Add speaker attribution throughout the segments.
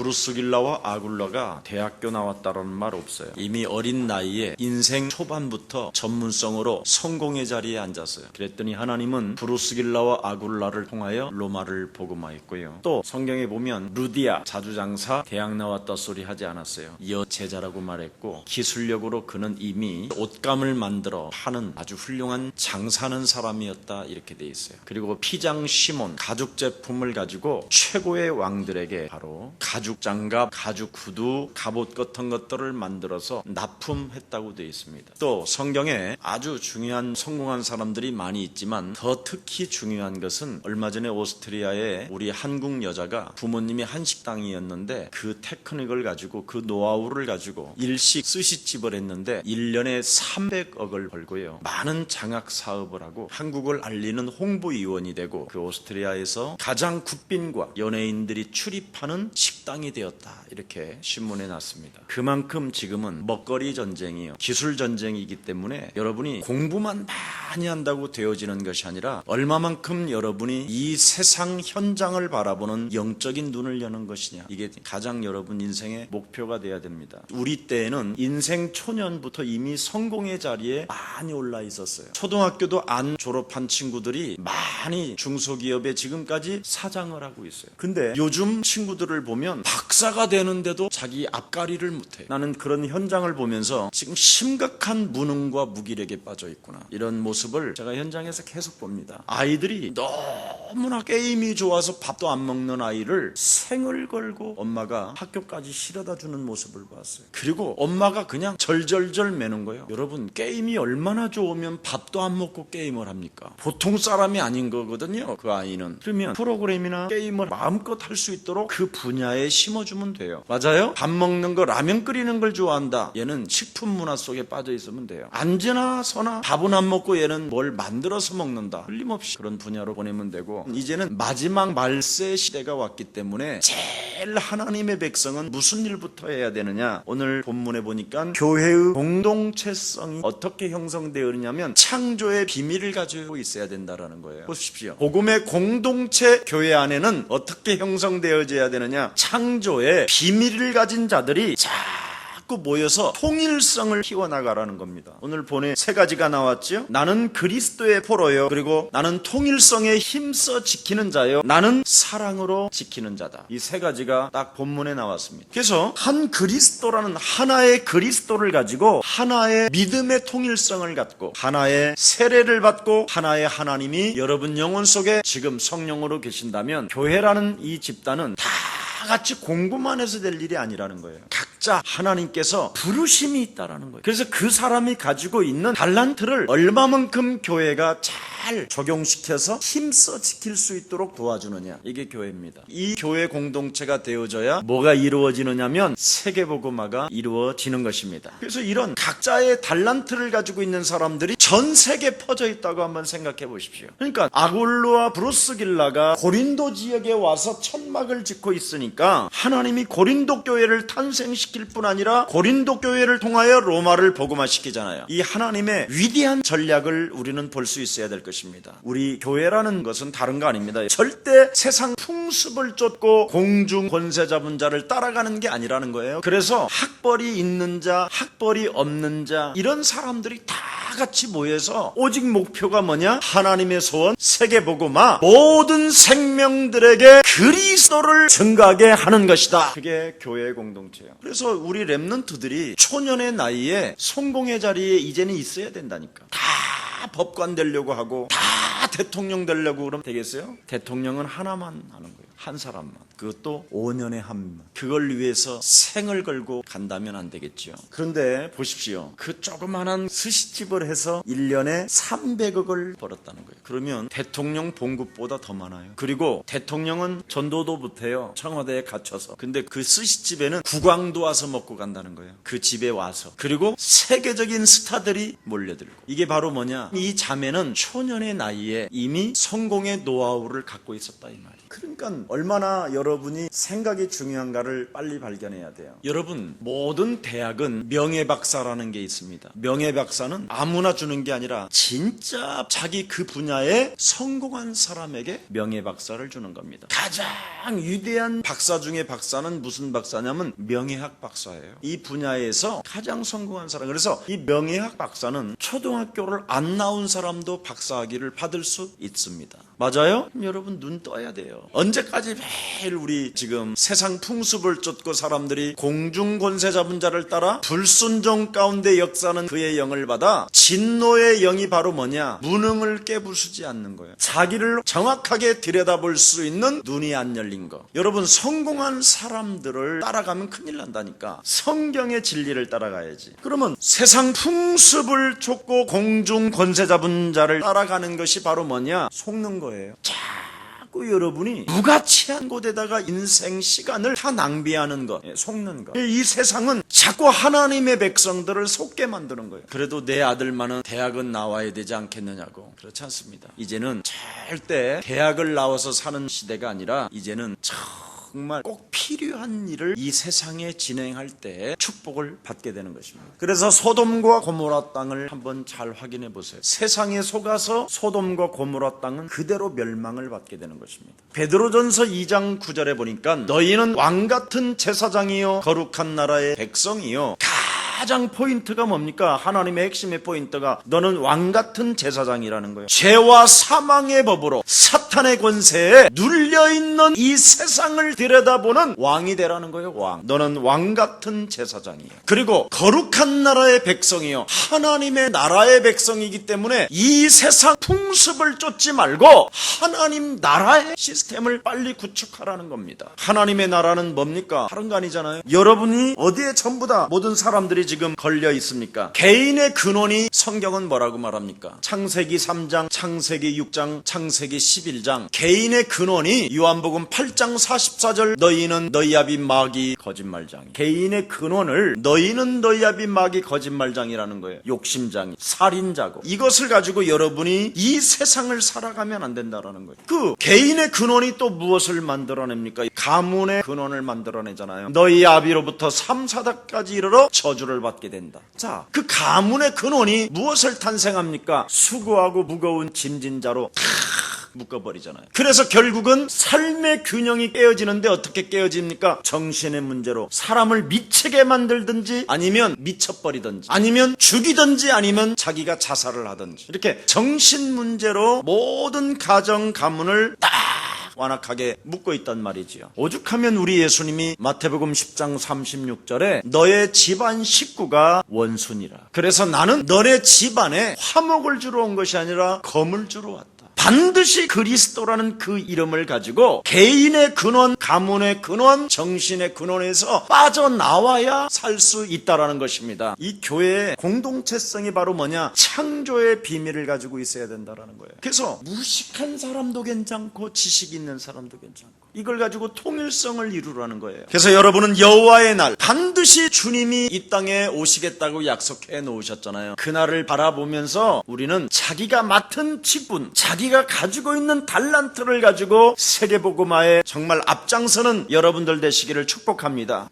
Speaker 1: 브루스 길라와 아굴라가 대학교 나왔다라는 말 없어요. 이미 어린 나이에 인생 초반부터 전문성으로 성공의 자리에 앉았어요. 그랬더니 하나님은 브루스 길라와 아굴라를 통하여 로마를 복음화했고요. 또 성경에 보면 루디아 자주장사 대학 나왔다 소리 하지 않았어요. 여제자라고 말했고 기술력으로 그는 이미 옷감을 만들어 파는 아주 훌륭한 장사하는 사람이었다 이렇게 돼 있어요. 그리고 피장 시몬 가죽 제품을 가지고 최고의 왕들에게 바로 가죽 장갑, 가죽 구두, 갑옷 같은 것들을 만들어서 납품했다고 돼 있습니다. 또 성경에 아주 중요한 성공한 사람들이 많이 있지만 더 특히 중요한 것은 얼마 전에 오스트리아에 우리 한국 여자가 부모님이 한식당이었는데 그 테크닉을 가지고 그 노하우를 가지고 일식 스시집을 했는데 1년에 300억을 벌고요. 많은 장학 사업을 하고 한국을 알리는 홍보위원이 되고 그 오스트리아에서 가장 국빈과 연예인들이 출입하는 식당 이 되었다. 이렇게 신문에 났습니다. 그만큼 지금은 먹거리 전쟁이요. 기술 전쟁이기 때문에 여러분이 공부만 많이 한다고 되어지는 것이 아니라 얼마만큼 여러분이 이 세상 현장을 바라보는 영적인 눈을 여는 것이냐. 이게 가장 여러분 인생의 목표가 돼야 됩니다. 우리 때에는 인생 초년부터 이미 성공의 자리에 많이 올라 있었어요. 초등학교도 안 졸업한 친구들이 많이 중소기업에 지금까지 사장을 하고 있어요. 근데 요즘 친구들을 보면 박사가 되는데도 자기 앞가리를 못해. 나는 그런 현장을 보면서 지금 심각한 무능과 무기력에 빠져 있구나. 이런 모습을 제가 현장에서 계속 봅니다. 아이들이 너무나 게임이 좋아서 밥도 안 먹는 아이를 생을 걸고 엄마가 학교까지 실어다 주는 모습을 봤어요. 그리고 엄마가 그냥 절절절 매는 거예요. 여러분, 게임이 얼마나 좋으면 밥도 안 먹고 게임을 합니까? 보통 사람이 아닌 거거든요. 그 아이는. 그러면 프로그램이나 게임을 마음껏 할 수 있도록 그 분야에 심어주면 돼요. 맞아요? 밥 먹는 거, 라면 끓이는 걸 좋아한다. 얘는 식품 문화 속에 빠져 있으면 돼요. 앉으나 서나 밥은 안 먹고 얘는 뭘 만들어서 먹는다. 틀림없이 그런 분야로 보내면 되고 이제는 마지막 말세 시대가 왔기 때문에 제일 하나님의 백성은 무슨 일부터 해야 되느냐? 오늘 본문에 보니까 교회의 공동체성이 어떻게 형성되었냐면 창조의 비밀을 가지고 있어야 된다라는 거예요. 보십시오. 복음의 공동체 교회 안에는 어떻게 형성되어져야 되느냐? 창 조의 비밀을 가진 자들이 자꾸 모여서 통일성을 키워나가라는 겁니다. 오늘 본에 세 가지가 나왔죠. 나는 그리스도의 포로요. 그리고 나는 통일성에 힘써 지키는 자요. 나는 사랑으로 지키는 자다. 이 세 가지가 딱 본문에 나왔습니다. 그래서 한 그리스도라는 하나의 그리스도를 가지고 하나의 믿음의 통일성을 갖고 하나의 세례를 받고 하나의 하나님이 여러분 영혼 속에 지금 성령으로 계신다면 교회라는 이 집단은 다 같이 공부만 해서 될 일이 아니라는 거예요. 각자 하나님께서 부르심이 있다라는 거예요. 그래서 그 사람이 가지고 있는 달란트를 얼마만큼 교회가 잘 적용시켜서 힘써 지킬 수 있도록 도와주느냐. 이게 교회입니다. 이 교회 공동체가 되어져야 뭐가 이루어지느냐면 세계복음화가 이루어지는 것입니다. 그래서 이런 각자의 달란트를 가지고 있는 사람들이 전 세계에 퍼져 있다고 한번 생각해 보십시오. 그러니까 아골로와 브루스길라가 고린도 지역에 와서 천막을 짓고 있으니 까 하나님이 고린도 교회를 탄생시킬 뿐 아니라 고린도 교회를 통하여 로마를 복음화시키잖아요. 이 하나님의 위대한 전략을 우리는 볼 수 있어야 될 것입니다. 우리 교회라는 것은 다른 거 아닙니다. 절대 세상 풍습을 쫓고 공중 권세 잡은 자를 따라가는 게 아니라는 거예요. 그래서 학벌이 있는 자, 학벌이 없는 자 이런 사람들이 다 같이 모여서 오직 목표가 뭐냐? 하나님의 소원, 세계복음화, 모든 생명들에게 그리스도를 증가하게 하는 것이다. 그게 교회 공동체예요. 그래서 우리 랩런트들이 초년의 나이에 성공의 자리에 이제는 있어야 된다니까. 다 법관 되려고 하고 다 대통령 되려고 그러면 되겠어요? 대통령은 하나만 하는 거예요. 한 사람만. 그것도 5년에 한 번. 그걸 위해서 생을 걸고 간다면 안 되겠죠. 그런데 보십시오. 그 조그만한 스시집을 해서 1년에 300억을 벌었다는 거예요. 그러면 대통령 봉급보다 더 많아요. 그리고 대통령은 전도도 못해요. 청와대에 갇혀서. 근데 그 스시집에는 국왕도 와서 먹고 간다는 거예요. 그 집에 와서. 그리고 세계적인 스타들이 몰려들고. 이게 바로 뭐냐? 이 자매는 초년의 나이에 이미 성공의 노하우를 갖고 있었다 이 말이에요. 그러니까 얼마나 여러분이 생각이 중요한가를 빨리 발견해야 돼요. 여러분 모든 대학은 명예박사라는 게 있습니다. 명예박사는 아무나 주는 게 아니라 진짜 자기 그 분야에 성공한 사람에게 명예박사를 주는 겁니다. 가장 위대한 박사 중에 박사는 무슨 박사냐면 명예학 박사예요. 이 분야에서 가장 성공한 사람. 그래서 이 명예학 박사는 초등학교를 안 나온 사람도 박사학위를 받을 수 있습니다. 맞아요? 여러분 눈 떠야 돼요. 언제까지 매일 우리 지금 세상 풍습을 쫓고 사람들이 공중 권세 잡은 자를 따라 불순종 가운데 역사는 그의 영을 받아 진노의 영이 바로 뭐냐? 무능을 깨부수지 않는 거예요. 자기를 정확하게 들여다볼 수 있는 눈이 안 열린 거. 여러분 성공한 사람들을 따라가면 큰일 난다니까. 성경의 진리를 따라가야지. 그러면 세상 풍습을 쫓고 공중 권세 잡은 자를 따라가는 것이 바로 뭐냐? 속는 거예요. 자꾸 여러분이 무가치한 곳에다가 인생 시간을 다 낭비하는 것, 예, 속는 것. 이 세상은 자꾸 하나님의 백성들을 속게 만드는 거예요. 그래도 내 아들만은 대학은 나와야 되지 않겠느냐고. 그렇지 않습니다. 이제는 절대 대학을 나와서 사는 시대가 아니라 이제는 정말 꼭 필요한 일을 이 세상에 진행할 때 축복을 받게 되는 것입니다. 그래서 소돔과 고모라 땅을 한번 잘 확인해 보세요. 세상에 속아서 소돔과 고모라 땅은 그대로 멸망을 받게 되는 것입니다. 베드로전서 2장 9절에 보니까 너희는 왕 같은 제사장이요 거룩한 나라의 백성이요 가장 포인트가 뭡니까? 하나님의 핵심의 포인트가 너는 왕 같은 제사장이라는 거예요. 죄와 사망의 법으로 사탄의 권세에 눌려 있는 이 세상을 들여다보는 왕이 되라는 거예요. 왕. 너는 왕 같은 제사장이에요. 그리고 거룩한 나라의 백성이요. 하나님의 나라의 백성이기 때문에 이 세상 풍습을 쫓지 말고 하나님 나라의 시스템을 빨리 구축하라는 겁니다. 하나님의 나라는 뭡니까? 다른 거 아니잖아요. 여러분이 어디에 전부 다 모든 사람들이 지금 걸려 있습니까? 개인의 근원이 성경은 뭐라고 말합니까? 창세기 3장, 창세기 6장, 창세기 11장. 개인의 근원이 요한복음 8장 44절 너희는 너희 아비 마귀 거짓말장이. 개인의 근원을 너희는 너희 아비 마귀 거짓말장이라는 거예요. 욕심장이, 살인자고. 이것을 가지고 여러분이 이 세상을 살아가면 안 된다라는 거예요. 그 개인의 근원이 또 무엇을 만들어냅니까? 가문의 근원을 만들어내잖아요. 너희 아비로부터 3, 4代까지 이르러 저주를 받게 된다. 자, 그 가문의 근원이 무엇을 탄생합니까? 수고하고 무거운 짐진자로 탁 묶어버리잖아요. 그래서 결국은 삶의 균형이 깨어지는데 어떻게 깨어집니까? 정신의 문제로 사람을 미치게 만들든지 아니면 미쳐버리든지 아니면 죽이든지 아니면 자기가 자살을 하든지 이렇게 정신 문제로 모든 가정 가문을 딱 완악하게 묶고 있단 말이지요. 오죽하면 우리 예수님이 마태복음 10장 36절에 너의 집안 식구가 원순이라. 그래서 나는 너네 집안에 화목을 주러 온 것이 아니라 검을 주러 왔다. 반드시 그리스도라는 그 이름을 가지고 개인의 근원, 가문의 근원, 정신의 근원에서 빠져나와야 살 수 있다라는 것입니다. 이 교회의 공동체성이 바로 뭐냐? 창조의 비밀을 가지고 있어야 된다라는 거예요. 그래서 무식한 사람도 괜찮고 지식 있는 사람도 괜찮고 이걸 가지고 통일성을 이루라는 거예요. 그래서 여러분은 여호와의 날 반드시 주님이 이 땅에 오시겠다고 약속해 놓으셨잖아요. 그날을 바라보면서 우리는 자기가 맡은 직분, 자기 가 가지고 있는 달란트를 가지고 세계복음화에 정말 앞장서는 여러분들 되시기를 축복합니다.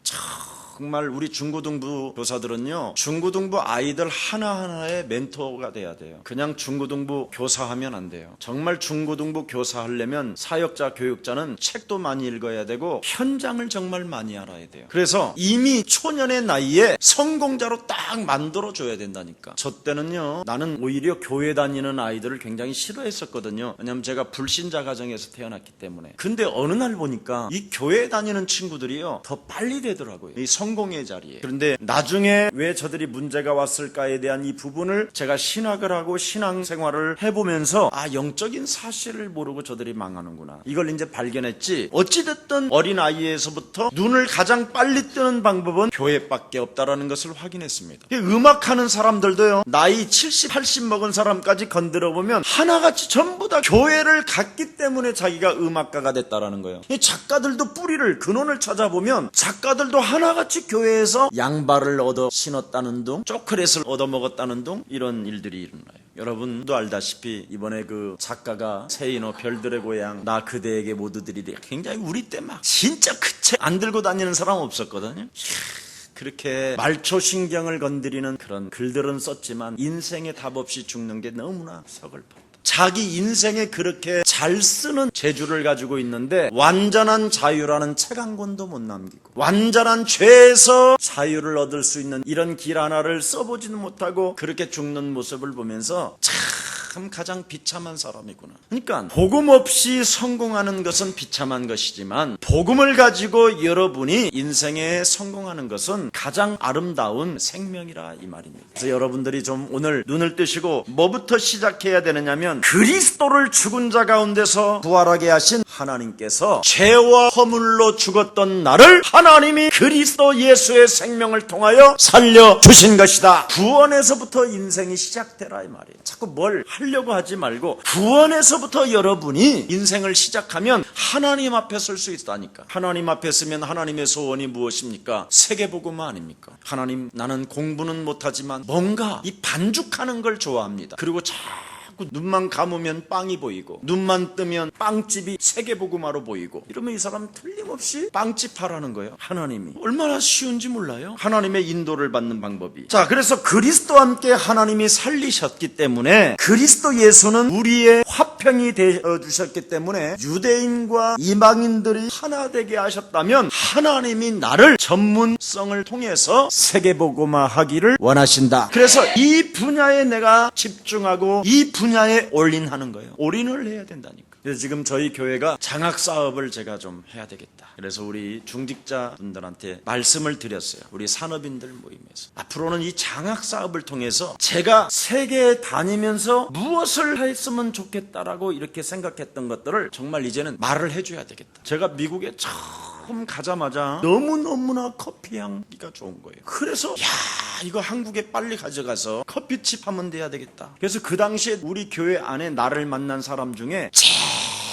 Speaker 1: 정말 우리 중고등부 교사들은요, 중고등부 아이들 하나하나의 멘토가 돼야 돼요. 그냥 중고등부 교사하면 안 돼요. 정말 중고등부 교사하려면 사역자, 교육자는 책도 많이 읽어야 되고, 현장을 정말 많이 알아야 돼요. 그래서 이미 초년의 나이에 성공자로 딱 만들어줘야 된다니까. 저 때는요, 나는 오히려 교회 다니는 아이들을 굉장히 싫어했었거든요. 왜냐면 제가 불신자 가정에서 태어났기 때문에. 근데 어느 날 보니까 이 교회 다니는 친구들이요, 더 빨리 되더라고요. 이 성 공의 자리에. 그런데 나중에 왜 저들이 문제가 왔을까에 대한 이 부분을 제가 신학을 하고 신앙생활을 해보면서 아 영적인 사실을 모르고 저들이 망하는구나. 이걸 이제 발견했지. 어찌됐든 어린 아이에서부터 눈을 가장 빨리 뜨는 방법은 교회밖에 없다라는 것을 확인했습니다. 이 음악하는 사람들도요. 나이 70, 80 먹은 사람까지 건드려 보면 하나같이 전부 다 교회를 갔기 때문에 자기가 음악가가 됐다라는 거예요. 이 작가들도 뿌리를 근원을 찾아보면 작가들도 하나같이 끊임없이 교회에서 양발을 얻어 신었다는 둥, 초콜릿을 얻어 먹었다는 둥 이런 일들이 일어나요. 여러분도 알다시피 이번에 그 작가가 세인어 별들의 고향 나 그대에게 모두 드리리 굉장히 우리 때 막 진짜 그 책 안 들고 다니는 사람 없었거든요. 그렇게 말초신경을 건드리는 그런 글들은 썼지만 인생에 답 없이 죽는 게 너무나 서글펐다. 자기 인생에 그렇게 잘 쓰는 재주를 가지고 있는데 완전한 자유라는 책 한 권도 못 남기고 완전한 죄에서 자유를 얻을 수 있는 이런 길 하나를 써보지는 못하고 그렇게 죽는 모습을 보면서 참 가장 비참한 사람이구나. 그러니까 복음 없이 성공하는 것은 비참한 것이지만 복음을 가지고 여러분이 인생에 성공하는 것은 가장 아름다운 생명이라 이 말입니다. 그래서 여러분들이 좀 오늘 눈을 뜨시고 뭐부터 시작해야 되느냐면 그리스도를 죽은 자 가운데서 부활하게 하신 하나님께서 죄와 허물로 죽었던 나를 하나님이 그리스도 예수의 생명을 통하여 살려 주신 것이다. 구원에서부터 인생이 시작되라 이 말이에요. 자꾸 뭘 하려고 하지 말고 구원에서부터 여러분이 인생을 시작하면 하나님 앞에 설 수 있다니까. 하나님 앞에 서면 하나님의 소원이 무엇입니까? 세계복음 아닙니까? 하나님 나는 공부는 못하지만 뭔가 이 반죽하는 걸 좋아합니다. 그리고 자꾸 눈만 감으면 빵이 보이고 눈만 뜨면 빵집이 세계복음화로 보이고 이러면 이 사람 틀림없이 빵집 하라는 거예요. 하나님이 얼마나 쉬운지 몰라요. 하나님의 인도를 받는 방법이. 자, 그래서 그리스도와 함께 하나님이 살리셨기 때문에 그리스도 예수는 우리의 화평이 되어 주셨기 때문에 유대인과 이방인들이 하나 되게 하셨다면 하나님이 나를 전문성을 통해서 세계복음화하기를 원하신다. 그래서 이 분야에 내가 집중하고 이 분야 에 올인하는 거예요. 올인을 해야 된다니까. 그래서 지금 저희 교회가 장학 사업을 제가 좀 해야 되겠다. 그래서 우리 중직자 분들한테 말씀을 드렸어요. 우리 산업인들 모임에서. 앞으로는 이 장학 사업을 통해서 제가 세계에 다니면서 무엇을 했으면 좋겠다라고 이렇게 생각했던 것들을 정말 이제는 말을 해줘야 되겠다. 제가 미국에 처음 가자마자 너무너무나 커피 향기가 좋은 거예요. 그래서 야 이거 한국에 빨리 가져가서 커피집 하면 돼야 되겠다. 그래서 그 당시에 우리 교회 안에 나를 만난 사람 중에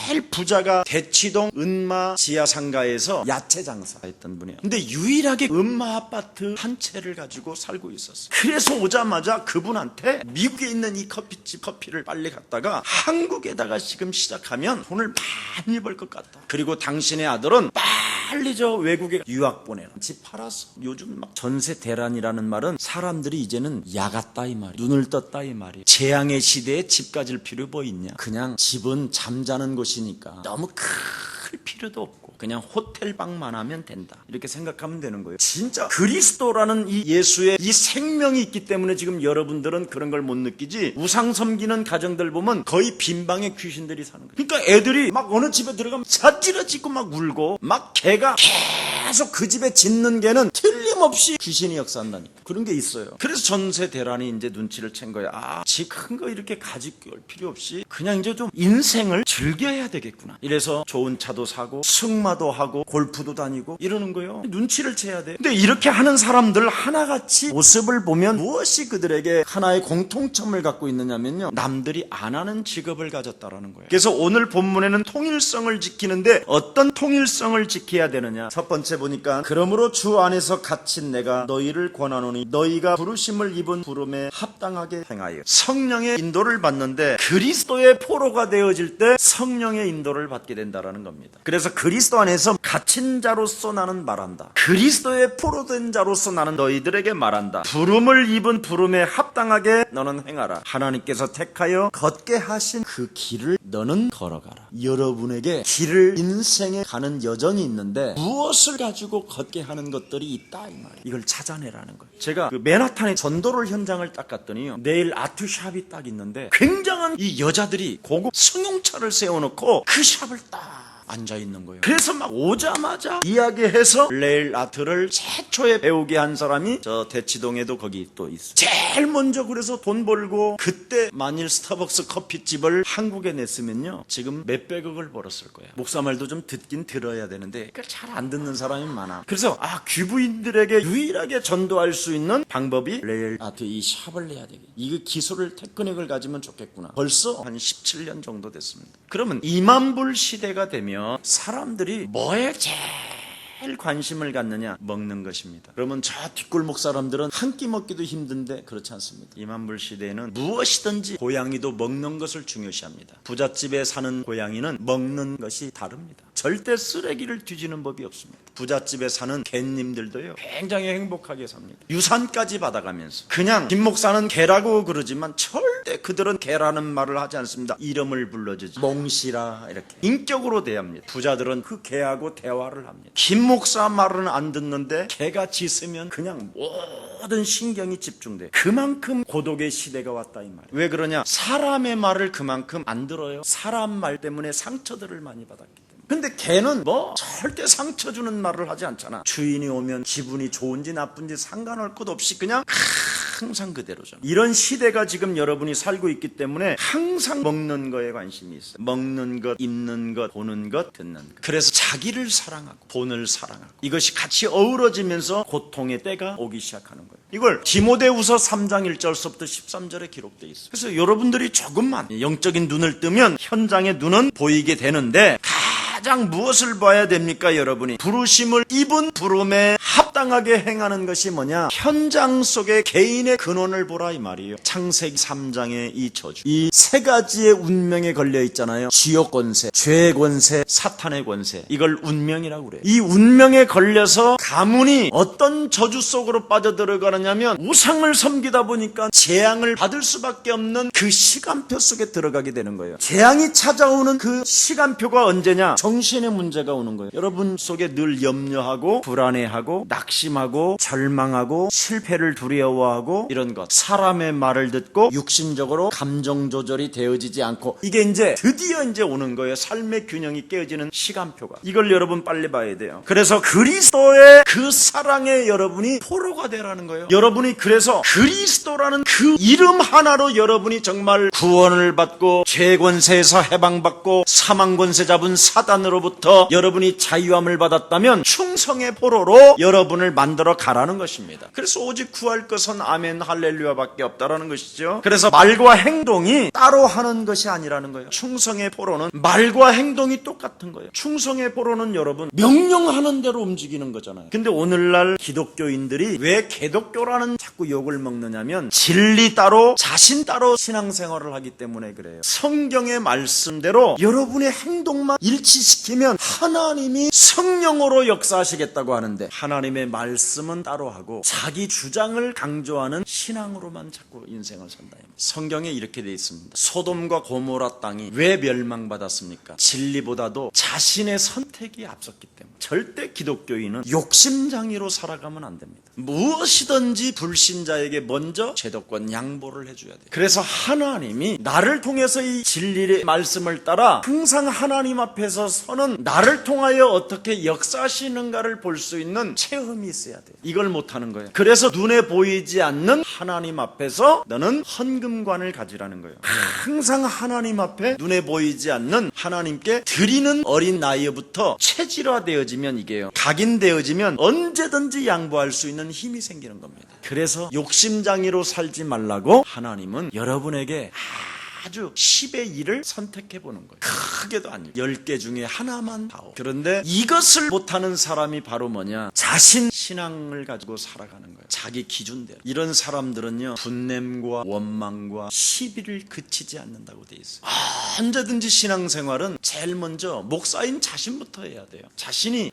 Speaker 1: 제일 부자가 대치동 은마 지하상가에서 야채 장사했던 분이에요. 근데 유일하게 은마 아파트 한 채를 가지고 살고 있었어요. 그래서 오자마자 그분한테 미국에 있는 이 커피집 커피를 빨리 갖다가 한국에다가 지금 시작하면 돈을 많이 벌 것 같다. 그리고 당신의 아들은 빨리 저 외국에 유학 보내라. 집 팔았어. 요즘 막 전세 대란이라는 말은 사람들이 이제는 야갔다 이 말이. 눈을 떴다 이 말이. 재앙의 시대에 집 가질 필요 뭐 있냐? 그냥 집은 잠자는 곳이 니까 너무 클 필요도 없고 그냥 호텔 방만 하면 된다. 이렇게 생각하면 되는 거예요. 진짜 그리스도라는 이 예수의 이 생명이 있기 때문에 지금 여러분들은 그런 걸 못 느끼지. 우상 섬기는 가정들 보면 거의 빈방에 귀신들이 사는 거예요. 그러니까 애들이 막 어느 집에 들어가면 사지러 짓고 막 울고 막 개가 계속 그 집에 짖는 개는 틀림없이 귀신이 역사한다니까. 그런 게 있어요. 그래서 전세 대란이 이제 눈치를 챈 거야. 아, 집 큰 거 이렇게 가지고 올 필요 없이 그냥 이제 좀 인생을 즐겨야 되겠구나. 이래서 좋은 차도 사고 승마도 하고 골프도 다니고 이러는 거예요. 눈치를 채야 돼. 근데 이렇게 하는 사람들 하나같이 모습을 보면 무엇이 그들에게 하나의 공통점을 갖고 있느냐면요. 남들이 안 하는 직업을 가졌다라는 거예요. 그래서 오늘 본문에는 통일성을 지키는데 어떤 통일성을 지켜야 되느냐. 첫 번째 보니까 그러므로 주 안에서 갇힌 내가 너희를 권하노니 너희가 부르심을 입은 부름에 합당하게 행하여 성령의 인도를 받는데 그리스도의 포로가 되어질 때 성령의 인도를 받게 된다라는 겁니다. 그래서 그리스도 안에서 갇힌 자로서 나는 말한다. 그리스도의 포로된 자로서 나는 너희들에게 말한다. 부름을 입은 부름에 합당하게 너는 행하라. 하나님께서 택하여 걷게 하신 그 길을 너는 걸어가라. 여러분에게 길을 인생에 가는 여정이 있는데 무엇을 가지고 걷게 하는 것들이 있다 이 말이에요. 이걸 찾아내라는 거예요. 제가 그 맨하탄의 전도를 현장을 딱 갔더니요. 내일 아트샵이 딱 있는데 굉장한 이 여자들이 고급 승용차를 세워놓고 그 샵을 딱 앉아 있는 거예요. 그래서 막 오자마자 이야기해서 레일 아트를 최초에 배우게 한 사람이 저 대치동에도 거기 또 있어. 제일 먼저 그래서 돈 벌고 그때 만일 스타벅스 커피집을 한국에 냈으면요 지금 몇백억을 벌었을 거야. 목사 말도 좀 듣긴 들어야 되는데 잘 안 듣는 사람이 많아. 그래서 아 귀부인들에게 유일하게 전도할 수 있는 방법이 레일 아트 이 샵을 내야 되겠. 이거 기술을 테크닉을 가지면 좋겠구나. 벌써 한 17년 정도 됐습니다. 그러면 2만 불 시대가 되면 사람들이 뭐에 제일 관심을 갖느냐? 먹는 것입니다. 그러면 저 뒷골목 사람들은 한 끼 먹기도 힘든데 그렇지 않습니다. 이만불 시대에는 무엇이든지 고양이도 먹는 것을 중요시합니다. 부잣집에 사는 고양이는 먹는 것이 다릅니다. 절대 쓰레기를 뒤지는 법이 없습니다. 부잣집에 사는 갯님들도요 굉장히 행복하게 삽니다. 유산까지 받아가면서 그냥 김 목사는 개라고 그러지만 절대 그들은 개라는 말을 하지 않습니다. 이름을 불러주지 몽시라 이렇게 인격으로 대합니다. 부자들은 그 개하고 대화를 합니다. 김 목사 말은 안 듣는데 개가 짖으면 그냥 모든 신경이 집중돼. 그만큼 고독의 시대가 왔다 이 말. 왜 그러냐? 사람의 말을 그만큼 안 들어요. 사람 말 때문에 상처들을 많이 받았기. 근데 개는 뭐 절대 상처 주는 말을 하지 않잖아. 주인이 오면 기분이 좋은지 나쁜지 상관할 것 없이 그냥 항상 그대로죠. 이런 시대가 지금 여러분이 살고 있기 때문에 항상 먹는 거에 관심이 있어요. 먹는 것, 입는 것, 보는 것, 듣는 것. 그래서 자기를 사랑하고 본을 사랑하고 이것이 같이 어우러지면서 고통의 때가 오기 시작하는 거예요. 이걸 디모데후서 3장 1절서부터 13절에 기록되어 있어요. 그래서 여러분들이 조금만 영적인 눈을 뜨면 현장의 눈은 보이게 되는데 가장 무엇을 봐야 됩니까, 여러분이? 부르심을 입은 부름에 합 당하게 행하는 것이 뭐냐? 현장 속에 개인의 근원을 보라 이 말이에요. 창세기 3장의 이 저주. 이 세 가지의 운명에 걸려 있잖아요. 지옥 권세, 죄의 권세, 사탄의 권세. 이걸 운명이라고 그래요. 이 운명에 걸려서 가문이 어떤 저주 속으로 빠져들어가느냐면 우상을 섬기다 보니까 재앙을 받을 수밖에 없는 그 시간표 속에 들어가게 되는 거예요. 재앙이 찾아오는 그 시간표가 언제냐? 정신의 문제가 오는 거예요. 여러분 속에 늘 염려하고 불안해하고 낙 심하고 절망하고 실패를 두려워하고 이런 것. 사람의 말을 듣고 육신적으로 감정 조절이 되어지지 않고 이게 이제 드디어 이제 오는 거예요. 삶의 균형이 깨어지는 시간표가. 이걸 여러분 빨리 봐야 돼요. 그래서 그리스도의 그 사랑에 여러분이 포로가 되라는 거예요. 여러분이 그래서 그리스도라는 그 이름 하나로 여러분이 정말 구원을 받고 죄 권세에서 해방받고 사망 권세 잡은 사단으로부터 여러분이 자유함을 받았다면 충성의 포로로 여러분 을 만들어 가라는 것입니다. 그래서 오직 구할 것은 아멘 할렐루야밖에 없다라는 것이죠. 그래서 말과 행동이 따로 하는 것이 아니라는 거예요. 충성의 포로는 말과 행동이 똑같은 거예요. 충성의 포로는 여러분 명령하는 대로 움직이는 거잖아요. 근데 오늘날 기독교인들이 왜 개독교라는 자꾸 욕을 먹느냐면 진리 따로 자신 따로 신앙생활을 하기 때문에 그래요. 성경의 말씀대로 여러분의 행동만 일치시키면 하나님이 성령으로 역사하시겠다고 하는데 하나님의 말씀은 따로 하고 자기 주장을 강조하는 신앙으로만 자꾸 인생을 산다. 성경에 이렇게 돼 있습니다. 소돔과 고모라 땅이 왜 멸망받았습니까? 진리보다도 자신의 선택이 앞섰기 때문에 절대 기독교인은 욕심장애로 살아가면 안 됩니다. 무엇이든지 불신자에게 먼저 제도권 양보를 해줘야 돼요. 그래서 하나님이 나를 통해서 이 진리의 말씀을 따라 항상 하나님 앞에서 서는 나를 통하여 어떻게 역사하시는가를 볼 수 있는 체험 이 있어야 돼요. 이걸 못하는 거예요. 그래서 눈에 보이지 않는 하나님 앞에서 너는 헌금관을 가지라는 거예요. 항상 하나님 앞에 눈에 보이지 않는 하나님께 드리는 어린 나이부터 체질화되어지면 이게요. 각인되어지면 언제든지 양보할 수 있는 힘이 생기는 겁니다. 그래서 욕심장애로 살지 말라고 하나님은 여러분에게 아주 10의 1을 선택해 보는 거예요. 크게도 아니고 10개 중에 하나만 다오. 그런데 이것을 못하는 사람이 바로 뭐냐? 자신 신앙을 가지고 살아가는 거예요. 자기 기준대로. 이런 사람들은요. 분냄과 원망과 시비를 그치지 않는다고 돼 있어요. 언제든지 신앙생활은 제일 먼저 목사인 자신부터 해야 돼요. 자신이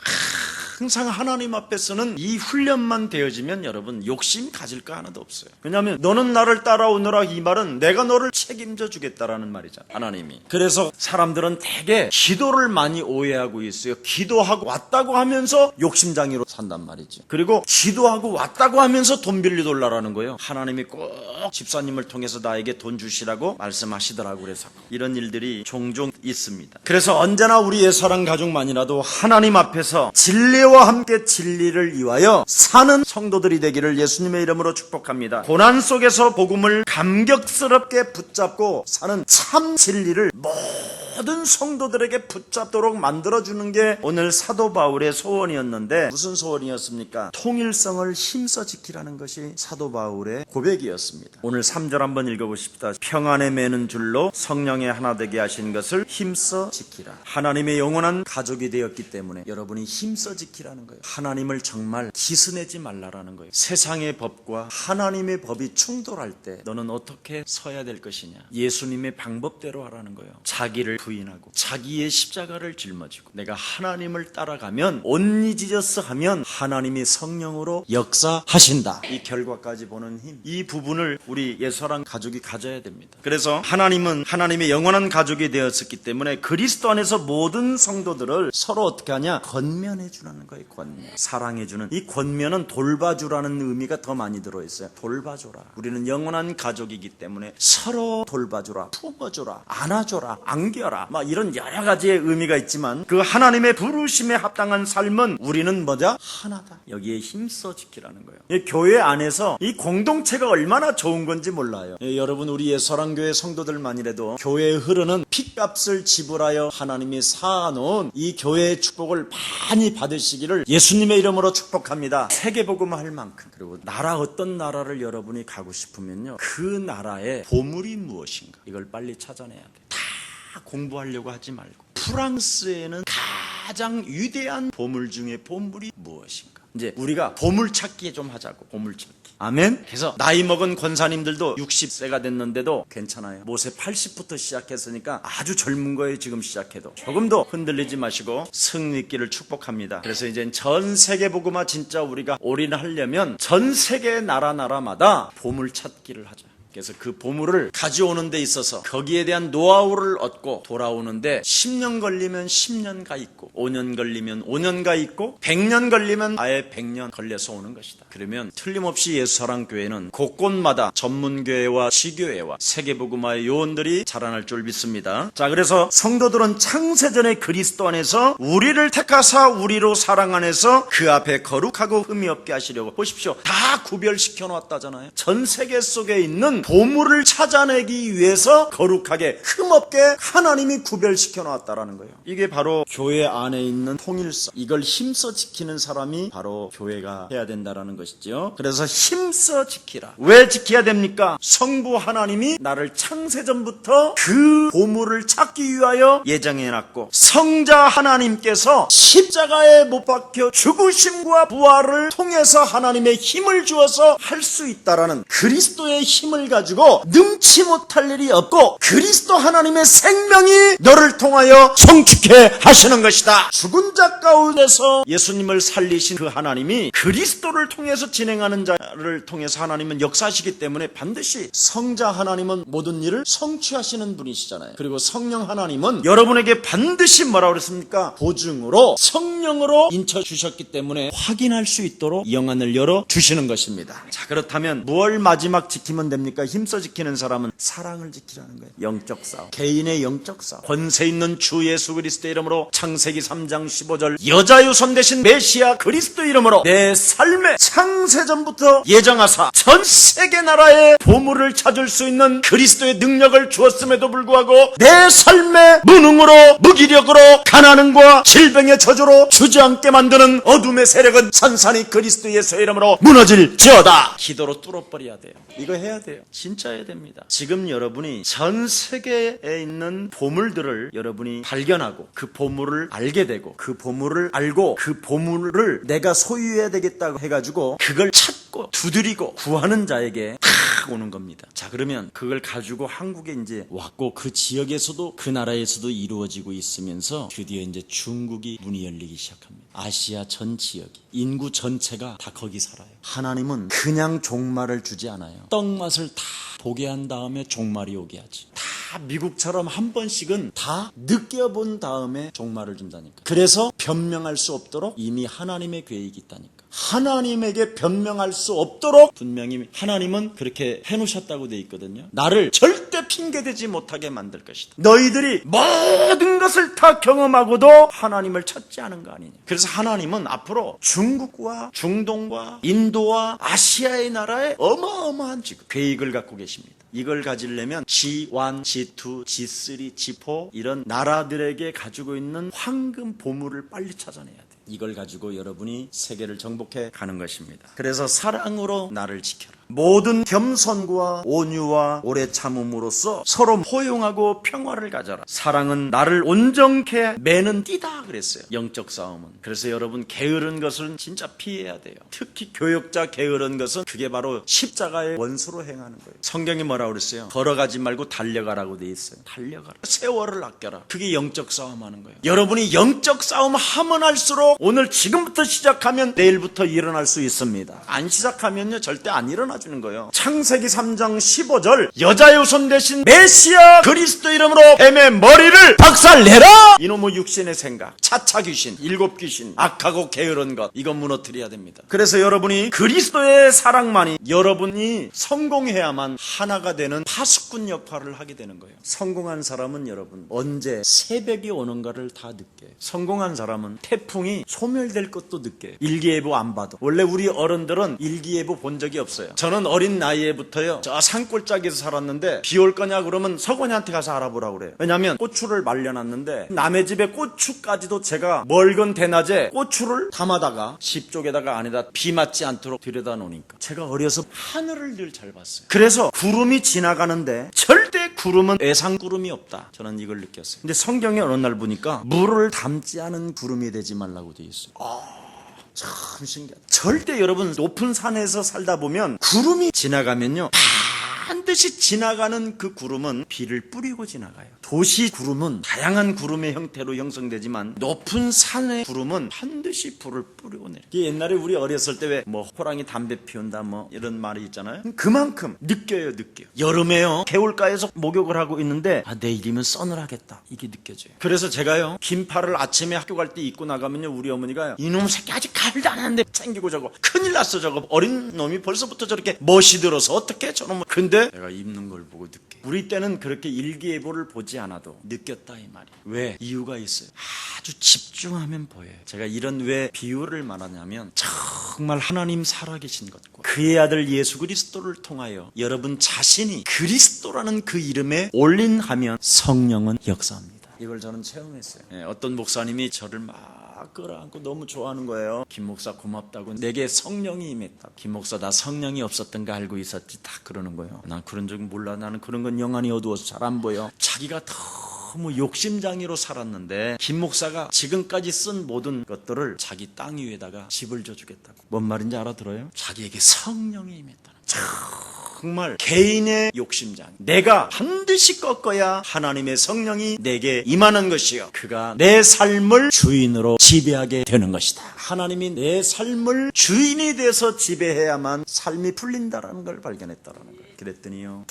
Speaker 1: 항상 하나님 앞에서는 이 훈련만 되어지면 여러분 욕심 가질 거 하나도 없어요. 왜냐하면 너는 나를 따라오너라 이 말은 내가 너를 책임져 주겠다라는 말이잖아. 하나님이. 그래서 사람들은 대개 기도를 많이 오해하고 있어요. 기도하고 왔다고 하면서 욕심장애로 산단 말이지. 그리고 기도하고 왔다고 하면서 돈 빌려 돌라라는 거예요. 하나님이 꼭 집사님을 통해서 나에게 돈 주시라고 말씀하시더라고 그래서 이런 일들이 종종 있습니다. 그래서 언제나 우리의 사랑 가족만이라도 하나님 앞에서 진리 와 함께 진리를 이와여 사는 성도들이 되기를 예수님의 이름으로 축복합니다. 고난 속에서 복음을 감격스럽게 붙잡고 사는 참 진리를 모든 성도들에게 붙잡도록 만들어주는 게 오늘 사도 바울의 소원이었는데 무슨 소원이었습니까? 통일성을 힘써 지키라는 것이 사도 바울의 고백이었습니다. 오늘 3절 한번 읽어보십시다. 평안에 매는 줄로 성령의 하나 되게 하신 것을 힘써 지키라. 하나님의 영원한 가족이 되었기 때문에 여러분이 힘써 지키 지키라는 거예요. 하나님을 정말 기스내지 말라라는 거예요. 세상의 법과 하나님의 법이 충돌할 때 너는 어떻게 서야 될 것이냐. 예수님의 방법대로 하라는 거예요. 자기를 부인하고 자기의 십자가를 짊어지고 내가 하나님을 따라가면 온리 지저스 하면 하나님이 성령으로 역사하신다. 이 결과까지 보는 힘. 이 부분을 우리 예수랑 가족이 가져야 됩니다. 그래서 하나님은 하나님의 영원한 가족이 되었었기 때문에 그리스도 안에서 모든 성도들을 서로 어떻게 하냐? 권면해 주 라는 거예요. 권면. 사랑해 주는 이 권면은 돌봐주라는 의미가 더 많이 들어 있어요. 돌봐줘라. 우리는 영원한 가족이기 때문에 서로 돌봐줘라. 품어줘라. 안아줘라. 안겨라. 막 이런 여러 가지의 의미가 있지만 그 하나님의 부르심에 합당한 삶은 우리는 뭐냐? 하나다. 여기에 힘써 지키라는 거예요. 이 교회 안에서 이 공동체가 얼마나 좋은 건지 몰라요. 예, 여러분 우리 예서랑교회 성도들만이라도 교회에 흐르는 핏값을 지불하여 하나님이 쌓아놓은 이 교회의 축복을 많이 받으시 기를 예수님의 이름으로 축복합니다. 세계복음 할 만큼 그리고 나라 어떤 나라를 여러분이 가고 싶으면요 그 나라의 보물이 무엇인가 이걸 빨리 찾아내야 돼. 다 공부하려고 하지 말고 프랑스에는 가장 위대한 보물 중에 보물이 무엇인가? 이제 우리가 보물 찾기 좀 하자고 보물 찾기. 아멘. 그래서 나이 먹은 권사님들도 60세가 됐는데도 괜찮아요. 모세 80부터 시작했으니까 아주 젊은 거예요. 지금 시작해도 조금도 흔들리지 마시고 승리기를 축복합니다. 그래서 이제 전 세계 복음화 진짜 우리가 올인하려면 전 세계 나라 나라마다 보물 찾기를 하자. 그래서 그 보물을 가져오는 데 있어서 거기에 대한 노하우를 얻고 돌아오는데 10년 걸리면 10년 가 있고 5년 걸리면 5년 가 있고 100년 걸리면 아예 100년 걸려서 오는 것이다. 그러면 틀림없이 예수사랑교회는 곳곳마다 전문교회와 시교회와 세계복음화의 요원들이 자라날 줄 믿습니다. 자 그래서 성도들은 창세전의 그리스도 안에서 우리를 택하사 우리로 사랑 안에서 그 앞에 거룩하고 흠이 없게 하시려고 보십시오. 다 구별시켜 놨다잖아요. 전 세계 속에 있는 보물을 찾아내기 위해서 거룩하게 흠없게 하나님이 구별시켜 놨다라는 거예요. 이게 바로 교회 안에 있는 통일성. 이걸 힘써 지키는 사람이 바로 교회가 해야 된다라는 것이죠. 그래서 힘써 지키라. 왜 지켜야 됩니까? 성부 하나님이 나를 창세전부터 그 보물을 찾기 위하여 예정해 놨고 성자 하나님께서 십자가에 못 박혀 죽으심과 부활을 통해서 하나님의 힘을 주어서 할 수 있다라는 그리스도의 힘을 가지고 능치 못할 일이 없고 그리스도 하나님의 생명이 너를 통하여 성축해 하시는 것이다. 죽은 자 가운데서 예수님을 살리신 그 하나님이 그리스도를 통해서 진행하는 자를 통해서 하나님은 역사하시기 때문에 반드시 성자 하나님은 모든 일을 성취하시는 분이시잖아요. 그리고 성령 하나님은 여러분에게 반드시 뭐라 그랬습니까? 보증으로 성령으로 인쳐 주셨기 때문에 확인할 수 있도록 영안을 열어 주시는 것입니다. 자, 그렇다면 무엇 마지막 지키면 됩니까? 힘써 지키는 사람은 사랑을 지키라는 거예요. 영적 싸움. 개인의 영적 싸움. 권세 있는 주 예수 그리스도 이름으로 창세기 3장 15절 여자유 손 대신 메시아 그리스도 이름으로 내 삶의 창세전부터 예정하사 전 세계 나라의 보물을 찾을 수 있는 그리스도의 능력을 주었음에도 불구하고 내 삶의 무능으로 무기력으로 가난함과 질병의 저주로 주저앉게 만드는 어둠의 세력은 산산이 그리스도 예수의 이름으로 무너질지어다 기도로 뚫어버려야 돼요 이거 해야 돼요 진짜 해야 됩니다 지금 여러분이 전 세계에 있는 보물들을 여러분이 발견하고 그 보물을 알게 되고 그 보물을 알고 그 보물을 내가 소유해야 되겠다고 해가지고 그걸 찾고 두드리고 구하는 자에게 탁 오는 겁니다. 자, 그러면 그걸 가지고 한국에 이제 왔고 그 지역에서도 그 나라에서도 이루어지고 있으면서 드디어 이제 중국이 문이 열리기 시작합니다. 아시아 전 지역이 인구 전체가 다 거기 살아요. 하나님은 그냥 종말을 주지 않아요. 떡 맛을 다 보게 한 다음에 종말이 오게 하지. 다 미국처럼 한 번씩은 다 느껴본 다음에 종말을 준다니까. 그래서 변명할 수 없도록 이미 하나님의 계획이 있다니까. 하나님에게 변명할 수 없도록 분명히 하나님은 그렇게 해놓으셨다고 돼 있거든요. 나를 절대 핑계대지 못하게 만들 것이다. 너희들이 모든 것을 다 경험하고도 하나님을 찾지 않은 거 아니냐. 그래서 하나님은 앞으로 중국과 중동과 인도와 아시아의 나라에 어마어마한 지금 계획을 갖고 계십니다. 이걸 가지려면 G1, G2, G3, G4 이런 나라들에게 가지고 있는 황금 보물을 빨리 찾아내야 돼. 이걸 가지고 여러분이 세계를 정복해 가는 것입니다. 그래서 사랑으로 나를 지켜라. 모든 겸손과 온유와 오래 참음으로써 서로 포용하고 평화를 가져라. 사랑은 나를 온전케 매는 띠다 그랬어요. 영적 싸움은. 그래서 여러분 게으른 것은 진짜 피해야 돼요. 특히 교역자 게으른 것은 그게 바로 십자가의 원수로 행하는 거예요. 성경이 뭐라 그랬어요? 걸어가지 말고 달려가라고 돼 있어요. 달려가라. 세월을 아껴라. 그게 영적 싸움하는 거예요. 여러분이 영적 싸움 하면 할수록 오늘 지금부터 시작하면 내일부터 일어날 수 있습니다. 안 시작하면요 절대 안 일어나 주는 거예요. 창세기 3장 15절 여자의 후손 대신 메시아 그리스도 이름으로 뱀의 머리를 박살내라. 이놈의 육신의 생각, 차차 귀신, 일곱 귀신, 악하고 게으른 것 이건 무너뜨려야 됩니다. 그래서 여러분이 그리스도의 사랑만이 여러분이 성공해야만 하나가 되는 파수꾼 역할을 하게 되는 거예요. 성공한 사람은 여러분 언제 새벽이 오는가를 다 느껴요. 성공한 사람은 태풍이 소멸될 것도 느껴요. 일기예보 안 봐도. 원래 우리 어른들은 일기예보 본 적이 없어요. 저는 어린 나이에부터요. 저 산골짜기에서 살았는데 비 올 거냐 그러면 서건이한테 가서 알아보라고 그래요. 왜냐하면 고추를 말려놨는데 남의 집에 고추까지도 제가 멀건 대낮에 고추를 담아다가 집 쪽에다가 안에다 비 맞지 않도록 들여다 놓으니까 제가 어려서 하늘을 늘 잘 봤어요. 그래서 구름이 지나가는데 절대 구름은 외상 구름이 없다. 저는 이걸 느꼈어요. 근데 성경에 어느 날 보니까 물을 담지 않은 구름이 되지 말라고 돼 있어요. 참 신기하다. 절대 여러분 높은 산에서 살다 보면 구름이 지나가면요. 반드시 지나가는 그 구름은 비를 뿌리고 지나가요. 도시 구름은 다양한 구름의 형태로 형성되지만 높은 산의 구름은 반드시 불을 뿌리고 내려. 옛날에 우리 어렸을 때 왜 뭐 호랑이 담배 피운다 뭐 이런 말이 있잖아요. 그만큼 느껴요, 느껴요. 여름에요. 개울가에서 목욕을 하고 있는데 아, 내일이면 서늘하겠다. 이게 느껴져요. 그래서 제가요. 긴팔을 아침에 학교 갈 때 입고 나가면요. 우리 어머니가 이놈 새끼 아직 가을도 안 하는데 챙기고 저거 큰일 났어 저거 어린 놈이 벌써부터 저렇게 멋이 들어서 어떻게 저놈 근데 내가 입는 걸 보고 느껴. 우리 때는 그렇게 일기예보를 보지 않아도 느꼈다 이 말이에요. 왜? 이유가 있어요. 아주 집중하면 보여요. 제가 이런 왜 비유를 말하냐면 정말 하나님 살아계신 것과 그의 아들 예수 그리스도를 통하여 여러분 자신이 그리스도라는 그 이름에 올린하면 성령은 역사합니다. 이걸 저는 체험했어요. 예, 어떤 목사님이 저를 막 끌어안고 너무 좋아하는 거예요. 김 목사 고맙다고 내게 성령이 임했다. 김 목사 나 성령이 없었던 거 알고 있었지 다 그러는 거예요. 난 그런 적 몰라. 나는 그런 건 영안이 어두워서 잘 안 보여. 자기가 너무 욕심장이로 살았는데 김 목사가 지금까지 쓴 모든 것들을 자기 땅 위에다가 집을 져주겠다고. 뭔 말인지 알아들어요? 자기에게 성령이 임했다는. 정말 개인의 욕심장. 내가 반드시 꺾어야 하나님의 성령이 내게 임하는 것이요. 그가 내 삶을 주인으로 지배하게 되는 것이다. 하나님이 내 삶을 주인이 돼서 지배해야만 삶이 풀린다라는 걸 발견했다라는 거예요. 그랬더니요.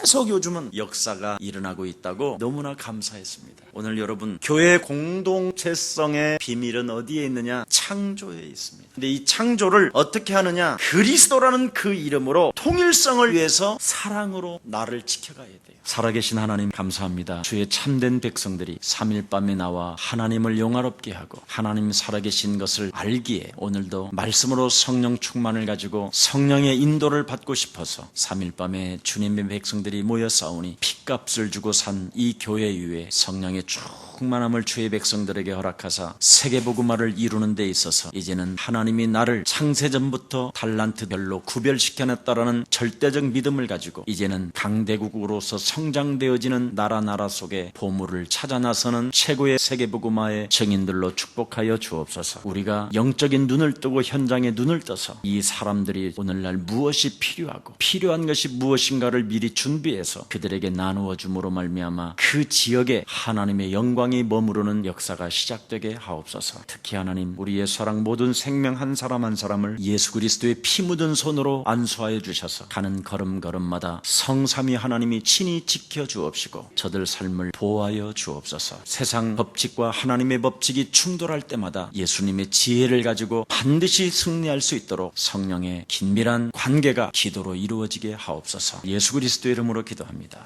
Speaker 1: 계속 요즘은 역사가 일어나고 있다고 너무나 감사했습니다. 오늘 여러분 교회 공동체성의 비밀은 어디에 있느냐? 창조에 있습니다. 근데 이 창조를 어떻게 하느냐? 그리스도라는 그 이름으로 통일성을 위해서 사랑으로 나를 지켜가야 돼요. 살아계신 하나님 감사합니다. 주의 참된 백성들이 3일 밤에 나와 하나님을 영화롭게 하고 하나님 살아계신 것을 알기에 오늘도 말씀으로 성령 충만을 가지고 성령의 인도를 받고 싶어서 3일 밤에 주님의 백성들 이 모여 싸우니 핏값을 주고 산 이 교회 위에 성령의 충만함을 주의 백성들에게 허락하사 세계 복음화를 이루는 데 있어서 이제는 하나님이 나를 창세전부터 달란트별로 구별시켜놨다라는 절대적 믿음을 가지고 이제는 강대국으로서 성장되어지는 나라 나라 속에 보물을 찾아 나서는 최고의 세계 복음화의 증인들로 축복하여 주옵소서. 우리가 영적인 눈을 뜨고 현장에 눈을 떠서 이 사람들이 오늘날 무엇이 필요하고 필요한 것이 무엇인가를 미리 준비해서 그들에게 나누어 줌으로 말미암아 그 지역에 하나님의 영광이 머무르는 역사가 시작되게 하옵소서. 특히 하나님 우리의 사랑 모든 생명 한 사람 한 사람을 예수 그리스도의 피 묻은 손으로 안수하여 주셔서 가는 걸음걸음마다 성삼위 하나님이 친히 지켜 주옵시고 저들 삶을 보호하여 주옵소서. 세상 법칙과 하나님의 법칙이 충돌할 때마다 예수님의 지혜를 가지고 반드시 승리할 수 있도록 성령의 긴밀한 관계가 기도로 이루어지게 하옵소서. 예수 그리스도 이름으로 기도합니다.